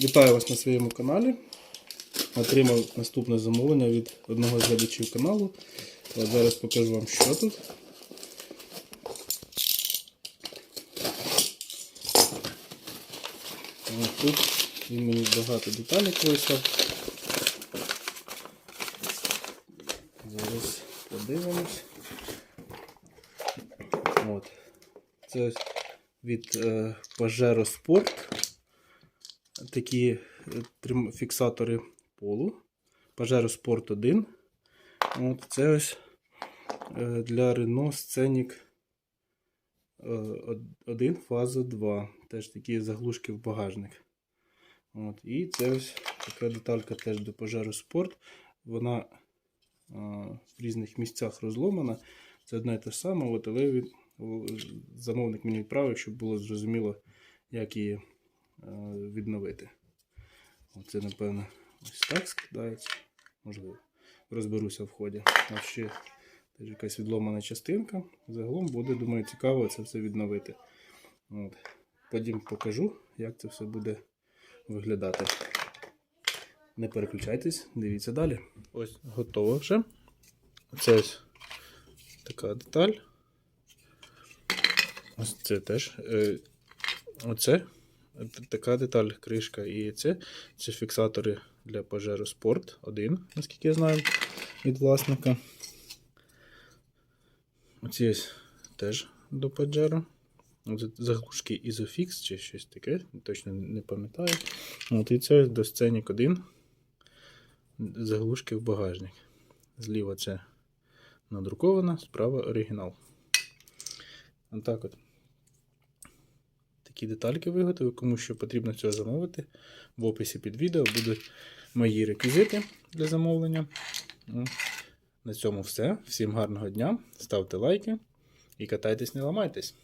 Вітаю вас на своєму каналі. Отримав наступне замовлення від одного з глядачів каналу. Зараз покажу вам, що тут. От тут він мені багато деталей вийшов. Зараз подивимось. От. Це від е, Pajero Sport. Такі е, фіксатори полу. Pajero Sport 1. От це ось е, для Renault Scenic е, 1 фаза 2. Теж такі заглушки в багажник. От. І це ось така деталька теж до Pajero Sport. Вона е, в різних місцях розломана. Це одне і те ж саме, але замовник мені відправив, щоб було зрозуміло, як її е, відновити. Оце, напевно, ось так складається. Можливо, розберуся в ході. А ще теж якась відломана частинка. Загалом буде, думаю, цікаво це все відновити. От. Потім покажу, як це все буде виглядати. Не переключайтесь, дивіться далі. Ось готово вже. Оце ось така деталь. Ось це теж. Е, оце така деталь, кришка і це. Це фіксатори для Pajero Sport 1, наскільки я знаю, від власника. Оці ось теж до Pajero. Заглушки Isofix чи щось таке, точно не пам'ятаю. От і це до Scenic 1. Заглушки в багажник. Зліва це надрукована, справа оригінал. Отак от. Такі детальки виготовив. Кому що потрібно цього замовити. В описі під відео будуть мої реквізити для замовлення. Ну, На цьому все. Всім гарного дня. Ставте лайки і катайтесь, не ламайтесь.